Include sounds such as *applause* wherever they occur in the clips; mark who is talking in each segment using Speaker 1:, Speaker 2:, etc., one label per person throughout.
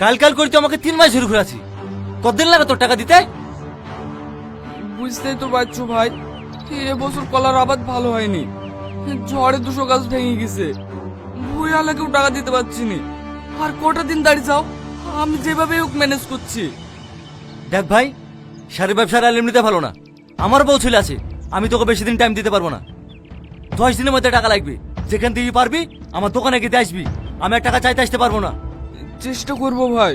Speaker 1: কাল কাল করে তুই আমাকে তিন মাস ধরে ঘুরাছি কতদিন লাগে তোর টাকা দিতে?
Speaker 2: বুঝতেই তো পারছ ভাই এবছর কলার আবাদ ভালো হয়নি। ঝড়ে দুশো গাছ ভেঙে গেছে। ভুইয়ালা কেউ টাকা দিতে পারছি নি আর কটা দিন দাঁড়িয়ে যাও আমি যেভাবে হোক ম্যানেজ করছি।
Speaker 1: দেখ ভাই শাড়ি ব্যবসার আর এমনিতে ভালো না। আমার বউ ছেলে আছে আমি তোকে বেশি দিন টাইম দিতে পারব না। দশ দিনের মধ্যে টাকা লাগবে। যেখান থেকে পারবি আমার দোকানে গিয়ে আসবি। আমি আর টাকা চাইতে আসতে পারব না।
Speaker 2: চেষ্টা করব ভাই।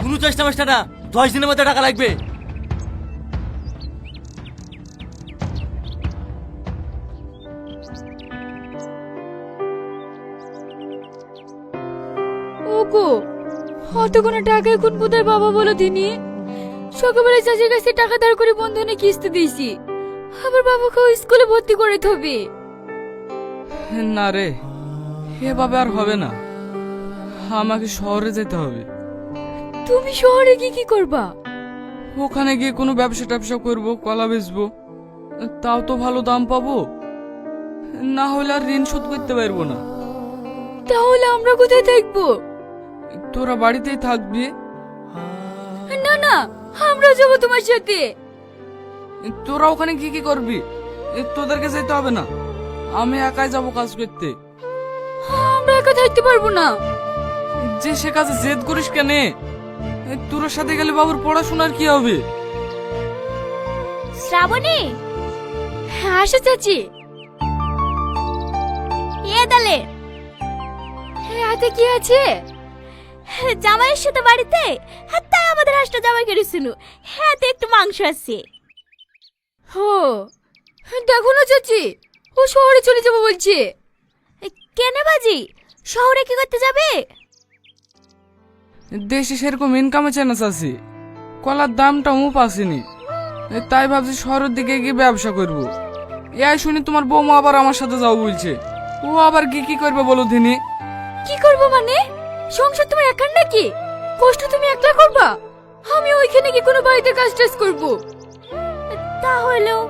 Speaker 1: কোনো চেষ্টা মেষ্টা না দশ দিনের মধ্যে টাকা লাগবে।
Speaker 3: ওগো অত কোনো টাকা এখন কোথায় বাবা বলো দিনি? সকালবেলা চাষের কাছে টাকা ধার করে বন্ধনে কিস্তি দিয়েছি। আবার বাবাকেও স্কুলে ভর্তি করে থবে।
Speaker 2: না রে এভাবে আর হবে না। আমাকে শহরে যেতে হবে।
Speaker 3: তুমি শহরে গিয়ে কি করবা?
Speaker 2: ওখানে গিয়ে কোনো ব্যবসা ট্যাবসা করব কলা বেচবো তাও তো ভালো দাম পাবো। না হলে আর ঋণ শোধ করতে পারব না।
Speaker 3: তাহলে আমরা কোথায় থাকব?
Speaker 2: তোরা বাড়িতেই থাকবি।
Speaker 3: না না আমরা যাব তোমার সাথে।
Speaker 2: তোরা ওখানে কি কি করবি? তোদেরকে যেতে হবে না। আমি একাই যাব কাজ করতে।
Speaker 3: আমরা একা থাকতে পারব না।
Speaker 2: যে সে কাজে জেদ করিস কেন? তোর সাথে গেলে বাবুর পড়াশোনার কি হবে?
Speaker 3: শ্রাবণী! হ্যাঁ আসো চাচি। এ দালে হাতে কি আছে জামাইয়ের সাথে বাড়িতে? হ্যাঁ তাই আমাদের হাঁসটা জামাই করেছিল হাতে একটু মাংস আছে। হো দেখো না চাচি ও শহরে চলে যাব বলছে। কেন বাজি? শহরে কি করতে যাবে?
Speaker 2: দেশে সেরকম ইনকামে চ্যানেস আছে। কলার দামটা মুপ আসেনি তাই ভাবছি শহরের দিকে গিয়ে ব্যবসা করব। এই শুনি তোমার বৌমা আবার আমার সাথে যাও বলছে। ও আবার কি কি করবে বলো দিনি?
Speaker 3: কি করব মানে? সংসার তোমার একার নাকি? কষ্ট তুমি একলা করবা? আমি ওইখানে কি কোনো বাড়িতে কাজ টাজ করব। তাহলেও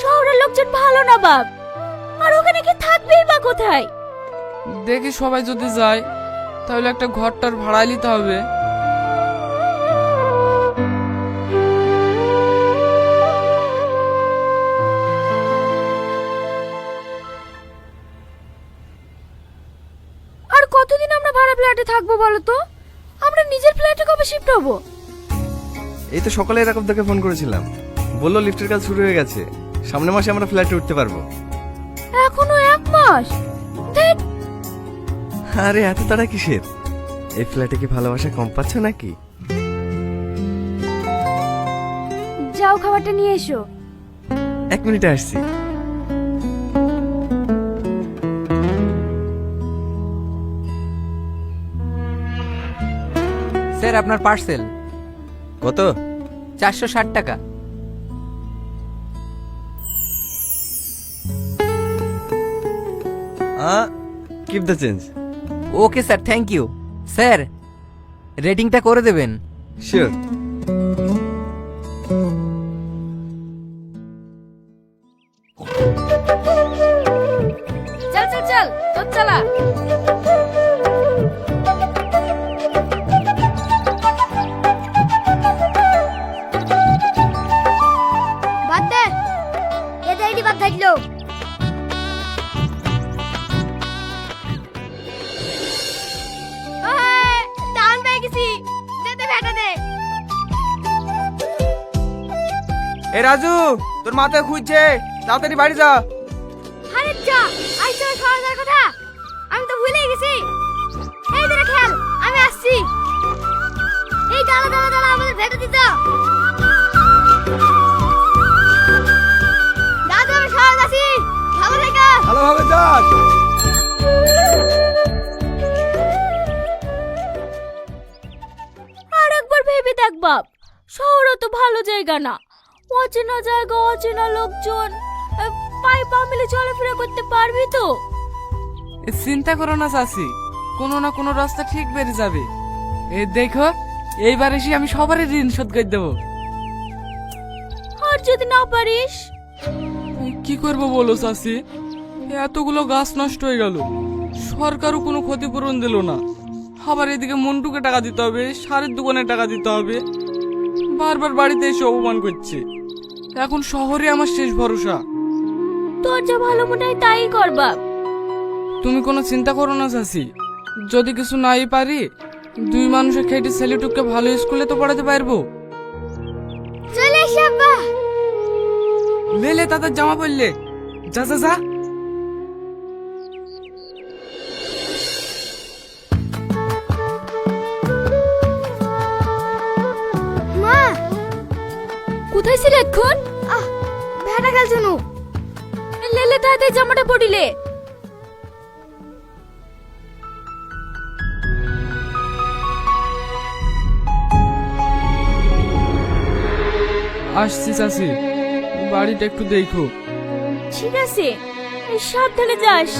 Speaker 3: শহরের লোকজন ভালো না বাপ। আর ওখানে কি থাকবেই বা কোথায়?
Speaker 2: দেখি সবাই যদি যায়। তাহলে একটা ঘরটার ভাড়া নিতে হবে।
Speaker 3: আর কতদিন আমরা ভাড়া ফ্ল্যাটে থাকব বলো তো? আমরা নিজের ফ্ল্যাটে কবে শিফট হব?
Speaker 4: এই তো সকালে এরকম তোকে ফোন করেছিলাম। বলল লিফটের কাজ শুরু হয়ে গেছে। সামনের মাসে আমরা ফ্ল্যাটে উঠতে পারব।
Speaker 3: এখনও এক মাস?
Speaker 4: আরে এত তাড়া কিসের? এই ফ্ল্যাটে কি ভালোবাসা কম পাচ্ছ নাকি?
Speaker 3: যাও খাবারটা নিয়ে এসো।
Speaker 4: এক মিনিটে আসছি।
Speaker 5: স্যার আপনার পার্সেল
Speaker 4: কত?
Speaker 5: চারশো ষাট টাকা।
Speaker 4: Keep the change
Speaker 5: okay sir thank you sir রেটিংটা করে দেবেন।
Speaker 4: শিওর
Speaker 3: চল চল চল তোর চালা।
Speaker 2: মাথায় খুঁজছে। তাড়াতাড়ি বাড়ি যা।
Speaker 6: আরে যা আজ তোর খাওয়া কথা? আমি তো ভুলে গেছি। এই ধরে খেয়াল আমি আসছি। এই দাঁড়া দাঁড়া দাঁড়া আমাদের ভেটা দিত দাদু আমি খাওয়া যাচ্ছি ভালো থেকে।
Speaker 2: ভালোভাবে যাস।
Speaker 3: আর একবার ভেবে দেখ বাপ শহরও তো ভালো জায়গা না। অচেনা জায়গা অচেনা লোকজন। পায়ে পা মিলে চলাফেরা করতে পারবি তো?
Speaker 2: চিন্তা করো না চাষি কোনো না কোনো রাস্তা ঠিক বেরিয়ে যাবে। এ দেখো এইবার এসে আমি সবারই ঋণ শোধ করে দেবো।
Speaker 3: আর যদি না পারিস?
Speaker 2: কি করব বলো চাষি এতগুলো গাছ নষ্ট হয়ে গেল। সরকারও কোনো ক্ষতিপূরণ দিল না। আবার এদিকে মন্টুকে টাকা দিতে হবে সারের দোকানে টাকা দিতে হবে। বারবার বাড়িতে এসে অপমান করছে। এখন শহরে আমার শেষ ভরসা।
Speaker 3: তোর যা ভালো মনে হয় তাই করবা।
Speaker 2: তুমি কোনো চিন্তা করো না চাষি যদি কিছু নাই পারি দুই মানুষের খেটে ছেলেটুককে ভালো স্কুলে তো পড়াতে পারব।
Speaker 6: চলে এসে আব্বা।
Speaker 2: লেলে তাদের জামা পড়লে যা যা যা।
Speaker 3: কোথায় ছিলে এখন?
Speaker 6: আহ ভেড়া নু
Speaker 3: লেলে তাড়াতাড়ি জামাটা পড়িলে।
Speaker 2: আসছি চাষি বাড়িটা একটু দেখো।
Speaker 3: ঠিক আছে সাবধানে যাস।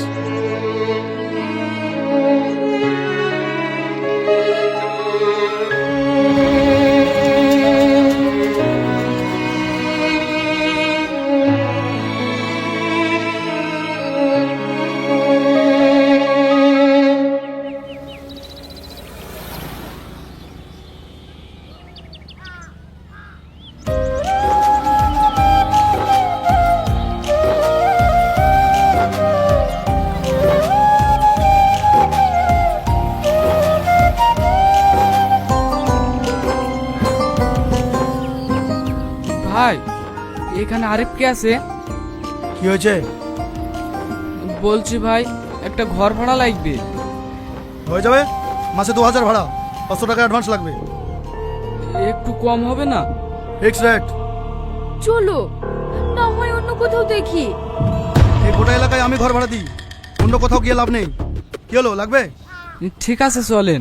Speaker 2: আরেফ কে আছে?
Speaker 7: কি হয়েছে?
Speaker 2: বলছি ভাই একটা ঘর ভাড়া লাগবে।
Speaker 7: হয়ে যাবে? মাসে দু হাজার ভাড়া। পাঁচশো টাকা অ্যাডভান্স লাগবে।
Speaker 2: একটু কম হবে না?
Speaker 7: ফিক্স রেট
Speaker 3: চলো না হয় অন্য কোথাও দেখি।
Speaker 7: এই গোটা এলাকায় আমি ঘর ভাড়া দিই। অন্য কোথাও গিয়ে লাভ নেই। কি হলো লাগবে?
Speaker 2: ঠিক আছে চলেন।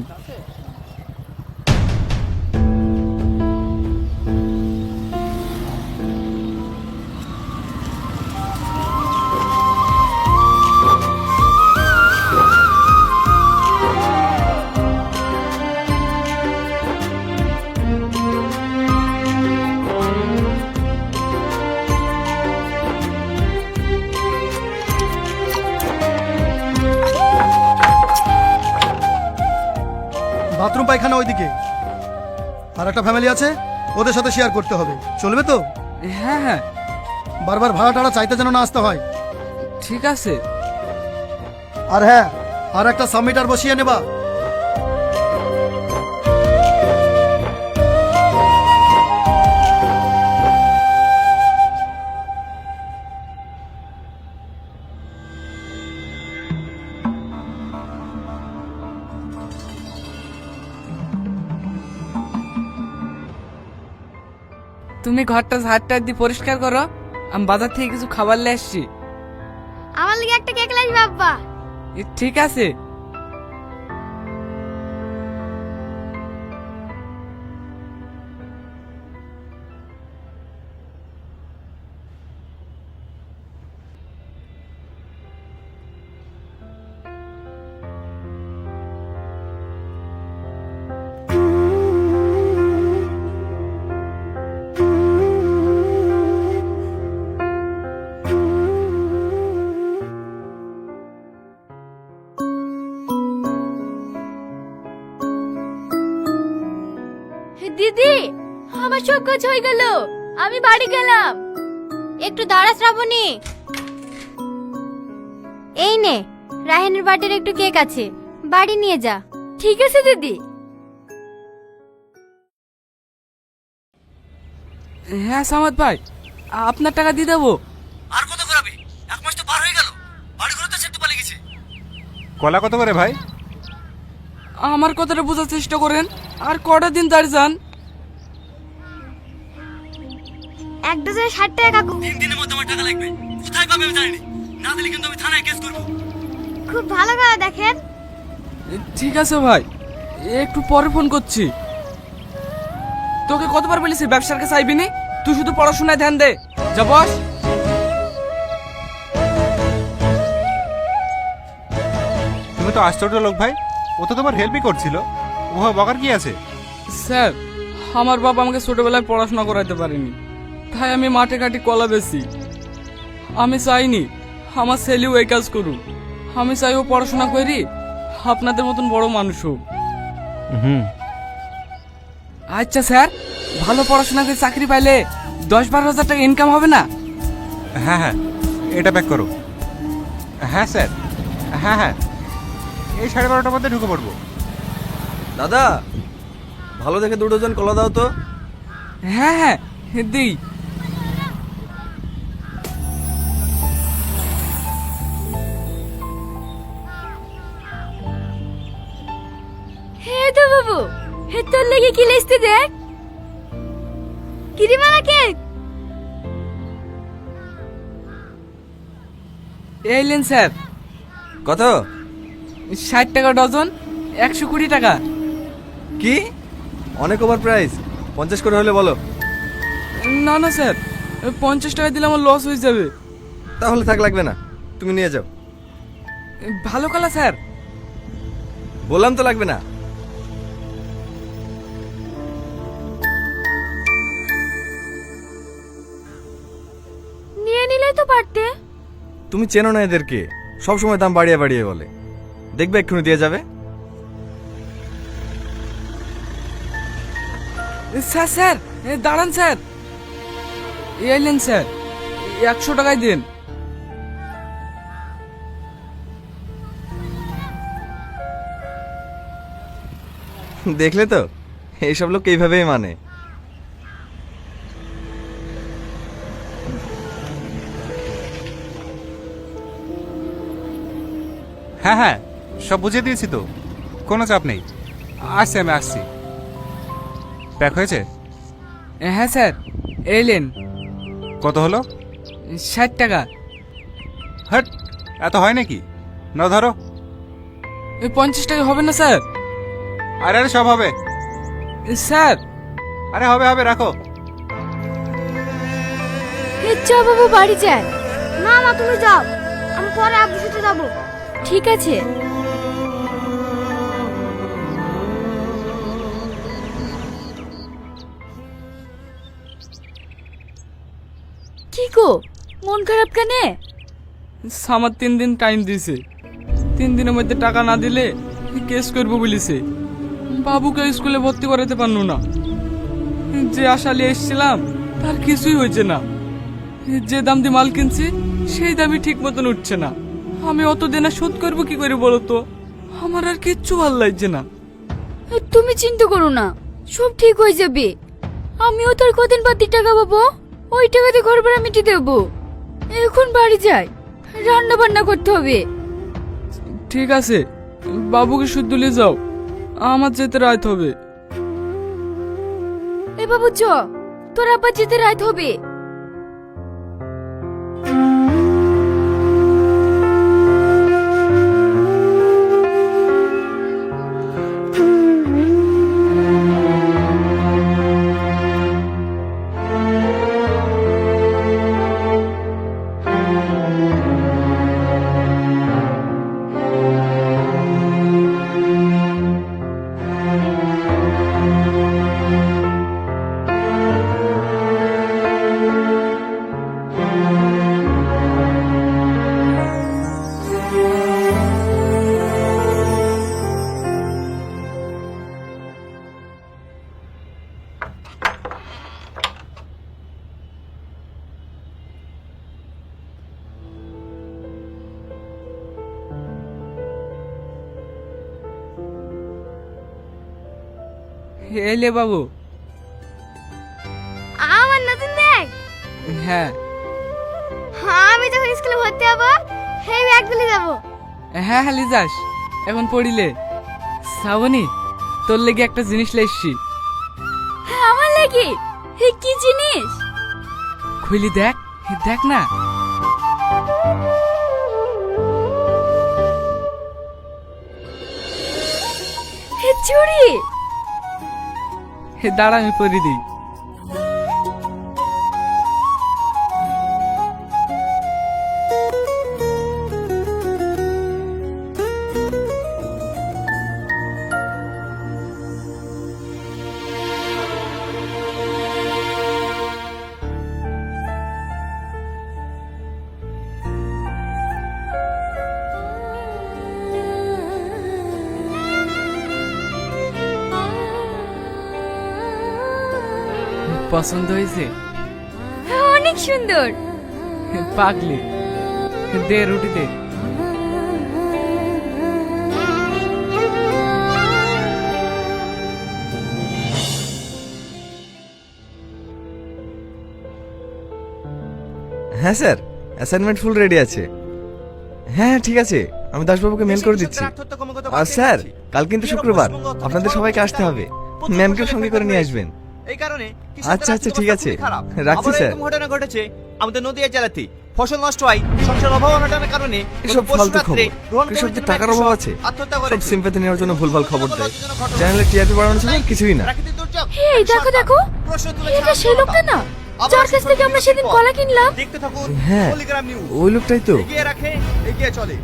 Speaker 7: বাথরুম পায়খানা ওইদিকে। আর একটা ফ্যামিলি আছে ওদের সাথে শেয়ার করতে হবে। চলবে তো?
Speaker 2: হ্যাঁ হ্যাঁ।
Speaker 7: বারবার ভাড়া টাড়া চাইতে যেন না আসতে হয়।
Speaker 2: ঠিক আছে।
Speaker 7: আর হ্যাঁ আর একটা সাবমিটার বসিয়ে নেবা।
Speaker 2: তুমি ঘরটা ঝাড়টা দিয়ে পরিষ্কার করো আমি বাজার থেকে কিছু খাবার নিয়ে আসছি।
Speaker 6: আমার লিগে একটা কেক লাগবে আব্বা।
Speaker 2: ঠিক আছে।
Speaker 3: দিদি আমার সব কাজ হয়ে গেল। আমি বাড়ি গেলাম।
Speaker 6: একটু দাঁড়া শ্রাবণী। এই নে রাহেনের বার্থডের একটু কেক আছে বাড়ি নিয়ে যা।
Speaker 3: ঠিক আছে দিদি।
Speaker 2: হ্যাঁ সামাদ ভাই আপনার টাকা দিয়ে দেবো।
Speaker 1: আর কত করাবি এক মাস তো পার হয়ে গেল। বাড়ি ঘরে তো সেটু পালিয়ে গেছে।
Speaker 8: কলা কত করে ভাই?
Speaker 2: আমার কথাটা বোঝার চেষ্টা করেন আর কটা দিন দাঁড়িয়ে যান।
Speaker 6: এক ডজনে ষাট টাকা কাকু।
Speaker 1: তিন দিনের মধ্যে আমার টাকা লাগবে। কোথায় পাবে আমি জানি না। দিলে কিন্তু আমি থানায় কেস করব।
Speaker 6: খুব ভালো করে দেখেন।
Speaker 2: ঠিক আছে ভাই। একটু পরে ফোন করছি। তোকে কতবার বলেছি ব্যবসার কাছে আইবি নি? তুই শুধু পড়াশোনায় ধ্যান দে। যা বস।
Speaker 8: তুমি তো আশ্চর্য লোক ভাই। ও তো তোমার হেল্পই করছিল। ওহা বকার কি আছে?
Speaker 2: স্যার আমার বাবা আমাকে ছোটবেলায় পড়াশোনা করাতে পারেনি। তাই আমি মাঠে ঘাটে কলা বেশি আমি চাইনি আমার ছেলেও এই কাজ করুক। আমি চাই ও পড়াশোনা করি আপনাদের মতন বড় মানুষ হোক।
Speaker 4: হুম।
Speaker 2: আচ্ছা স্যার ভালো পড়াশোনা করে চাকরি পাইলে দশ বারো হাজার টাকা ইনকাম হবে না?
Speaker 8: হ্যাঁ হ্যাঁ এটা প্যাক করো। হ্যাঁ স্যার। হ্যাঁ হ্যাঁ এই সাড়ে বারোটার মধ্যে ঢুকে পড়ব।
Speaker 4: দাদা ভালো দেখে দু ডজন কলা দাও তো।
Speaker 2: হ্যাঁ হ্যাঁ দিই।
Speaker 3: তো বাবু হে তোর লেগে কি লিস্তে দেখ?
Speaker 6: কিরিমানা কেক
Speaker 2: এইলেন স্যার।
Speaker 4: কত?
Speaker 2: ষাট টাকা ডজন একশো কুড়ি টাকা।
Speaker 4: কি? অনেক ওভার প্রাইস পঞ্চাশ করে হলে বলো।
Speaker 2: না না স্যার। পঞ্চাশ টাকা দিলে আমার লস হয়ে যাবে।
Speaker 4: তাহলে থাক লাগবে না। তুমি নিয়ে যাও।
Speaker 2: ভালো কালা স্যার।
Speaker 4: বললাম তো লাগবে না।
Speaker 3: নিলেই তো পারতে।
Speaker 4: তুমি চেনো না এদেরকে। সব সময় দাম বাড়িয়ে বাড়িয়ে বলে। দেখবে এক্ষুনি দিয়ে যাবে?
Speaker 2: স্যার স্যার এ, দাঁড়ান স্যার। এলেন স্যার। একশো টাকায় দিন।
Speaker 4: দেখলে তো? এইসব লোক এইভাবেই মানে।
Speaker 8: হ্যাঁ হ্যাঁ সব বুঝিয়ে দিয়েছি তো। কোনো চাপ নেই। আসছি আমি আসছি। প্যাক হয়েছে?
Speaker 2: হ্যাঁ স্যার। এলেন।
Speaker 8: কত হলো?
Speaker 2: ষাট টাকা।
Speaker 8: হট এত হয় নাকি? না ধরো।
Speaker 2: এ, পঞ্চাশ টাকা হবে না স্যার।
Speaker 8: আরে আরে সব হবে।
Speaker 2: স্যার।
Speaker 8: আরে হবে হবে রাখো।
Speaker 3: চ বাবু বাড়ি যায়।
Speaker 6: না মা তুমি যাও। আমি পরে আব্বুর সাথে যাব।
Speaker 3: ঠিক আছে। কি মন খারাপ কেনে?
Speaker 2: আমার তিন দিন টাইম দিয়েছে তিন দিনের মধ্যে টাকা না দিলে কেস করব বলেছে। বাবুকে স্কুলে ভর্তি করাতে পারল না। যে আশালে এসছিলাম, তার কিছুই হয়েছে না। যে দাম দিয়ে মাল কিনছি, সেই দামই ঠিক মতন উঠছে না। আমি অত দেনা শোধ করব কি করে বলো তো? আমার আর কিচ্ছু ভালো লাগছে না।
Speaker 3: তুমি চিন্তা করো না সব ঠিক হয়ে যাবে। আমিও তোর কদিন বাদ টাকা পাবো ওই টাকাতে ঘর ভাড়া মিটিয়ে দেবো। এখন বাড়ি যাই রান্না বান্না করতে হবে।
Speaker 2: ঠিক আছে বাবুকে শুদ্ধ নিয়ে যাও আমার যেতে রাত হবে।
Speaker 3: এ বাবু চ তোর আব্বা যেতে রাত হবে।
Speaker 2: এলে বাবু।
Speaker 6: আমার নতুন ব্যাগ?
Speaker 2: হ্যাঁ।
Speaker 6: আমি যখন স্কুলে ভর্তি হব সেই ব্যাগ গুলি যাব
Speaker 2: হ্যাঁ হ্যাঁ লিজাস এখন পড়িলে। শ্রাবণী তোর লেগে একটা জিনিস লেসছি
Speaker 3: আমার লাগে? হে কি জিনিস?
Speaker 2: খুইলি দেখ দেখ না।
Speaker 3: হে চুরি!
Speaker 2: দাঁড়া আমি পরে দিই। পছন্দ হয়েছে?
Speaker 6: অনেক সুন্দর। *laughs*
Speaker 2: পাগলি। দে রুটি দে।
Speaker 4: হ্যাঁ স্যার। অ্যাসাইনমেন্ট ফুল রেডি আছে। হ্যাঁ ঠিক আছে। আমি দাসবাবুকে মেল করে দিচ্ছি। আর স্যার কাল কিন্তু শুক্রবার। আপনাদের সবাইকে আসতে হবে। ম্যামকেও সঙ্গে করে নিয়ে আসবেন।
Speaker 9: এই কারণে
Speaker 4: আচ্ছা, আচ্ছা, ঠিক আছে। রাখছি, স্যার।
Speaker 9: ঘটনা ঘটেছে আমাদের নদীয়া জেলাতে। ফসল নষ্ট হয় সংসার অভাব অনটনের কারণে
Speaker 4: এসব ফালতু খবর। কৃষকদের টাকার অভাব আছে সব নেওয়ার জন্য ভুলভাল খবর দেয়। চ্যানেলে টিআরপি বাড়ানোর জন্য কিছুই না।
Speaker 3: এই দেখো দেখো। এটা সেই লোকটা না যার কাছ থেকে আমরা সেদিন কলা কিনলাম।
Speaker 9: দেখতে থাকুন
Speaker 4: হ্যাঁ ওই লোকটাই তো।
Speaker 9: এগিয়ে রাখে এগিয়ে চলে।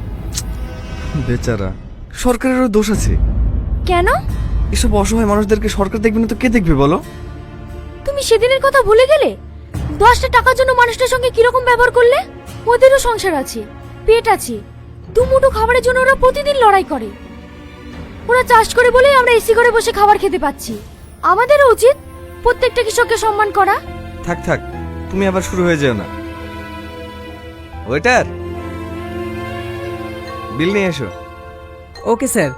Speaker 4: বেচারা। সরকারেরও দোষ আছে।
Speaker 3: কেন?
Speaker 4: এসব অসহায় মানুষদেরকে সরকার দেখবে না তো কে দেখবে বলো?
Speaker 3: সেদিনের কথা ভুলে গেলে? দশটা টাকার জন্য মানুষটার সঙ্গে কীরকম ব্যবহার করলে? ওদেরও সংসার আছে পেট আছে। দুমুঠো খাবারের জন্য ওরা প্রতিদিন লড়াই করে। ওরা চাষ করে বলেই আমরা এসি করে বসে খাবার খেতে পাচ্ছি। আমাদেরও উচিত প্রত্যেকটা কৃষককে সম্মান করা।
Speaker 4: থাক থাক তুমি আবার শুরু হয়ে যেও না। ওয়েটার বিল নিয়ে এসো।
Speaker 5: Okay sir.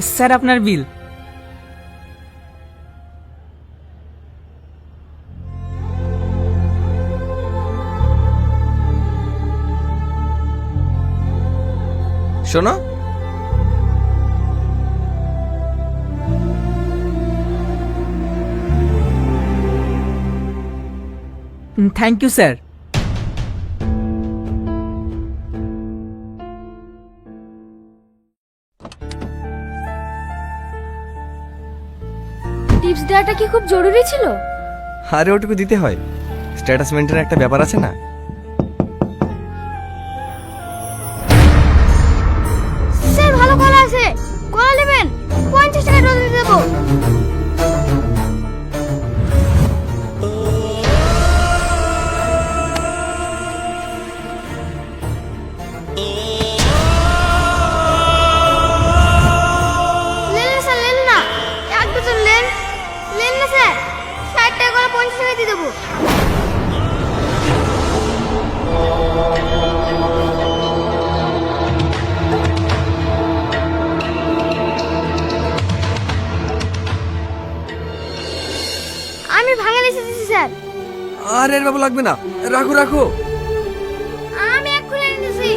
Speaker 5: স্যার আপনার বিল।
Speaker 4: শোনো।
Speaker 5: থ্যাংক ইউ স্যার
Speaker 3: দেওয়াটা কি খুব জরুরি ছিল?
Speaker 4: আরে ওটুকু দিতে হয়। স্ট্যাটাস মেনটেনের একটা ব্যাপার আছে না? আরে এর বাবু লাগবে না। রাখো রাখো।
Speaker 6: আমি এক্ষুনি এনে দিছি।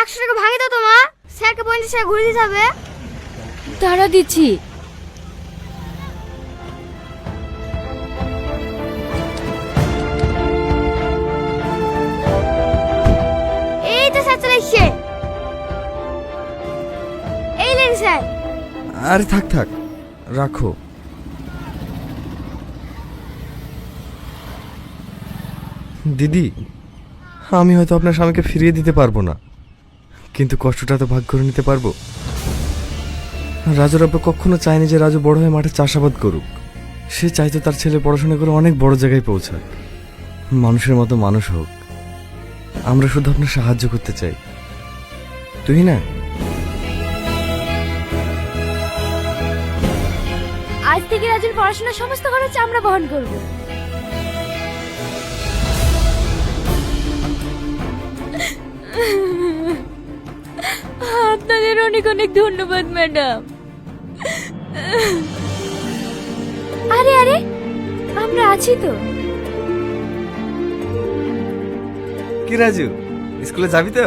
Speaker 6: একশো টাকা ভাঙে দাও তো মা। স্যারকে পঞ্চাশ টাকা ঘুরে দিতে হবে।
Speaker 3: তারা দিচ্ছি।
Speaker 4: আরে থাক থাক। রাখো। দিদি, আমি হয়তো আপনার স্বামীকে ফিরিয়ে দিতে পারব না। কিন্তু কষ্টটা তো ভাগ করে নিতে পারব। রাজুর আব্বা কখনো চায়নি যে রাজু বড় হয়ে মাঠে চাষাবাদ করুক। সে চাইতো তার ছেলে পড়াশোনা করে অনেক বড় জায়গায় পৌঁছাক। মানুষের মতো মানুষ হোক। আমরা শুধু আপনার সাহায্য করতে চাই। তুই না
Speaker 3: থেকে রাজুর পড়াশোনার সমস্ত খরচ আমরা বহন করব। আপনাদের অনেক অনেক ধন্যবাদ, ম্যাডাম। আরে আরে, আমরা আছি তো।
Speaker 4: কি রাজু, স্কুলে যাবি তো?